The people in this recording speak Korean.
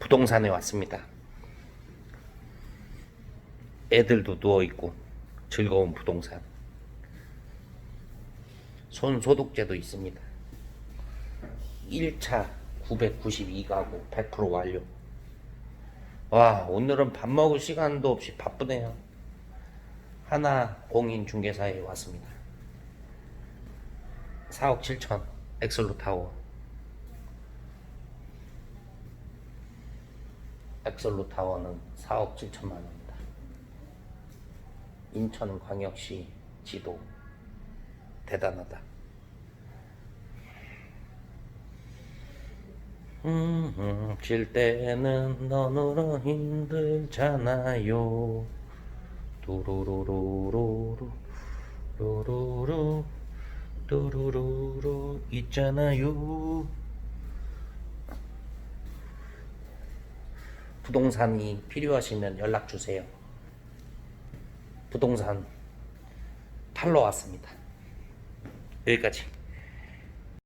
부동산에 왔습니다. 애들도 누워있고 즐거운 부동산. 손 소독제도 있습니다. 1차 992가구 100% 완료. 와, 오늘은 밥 먹을 시간도 없이 바쁘네요. 하나 공인 중개사에 왔습니다. 4억 7천 엑슬로 타워. 엑슬로 타워는 4억 7천만 원입니다. 인천광역시 지도 대단하다. 음, 음, 질 때는 너무로 힘들잖아요. 두루루루루루 루루루 루루루루 있잖아요. 부동산이 필요하시면 연락 주세요. 부동산 팔러 왔습니다. 여기까지.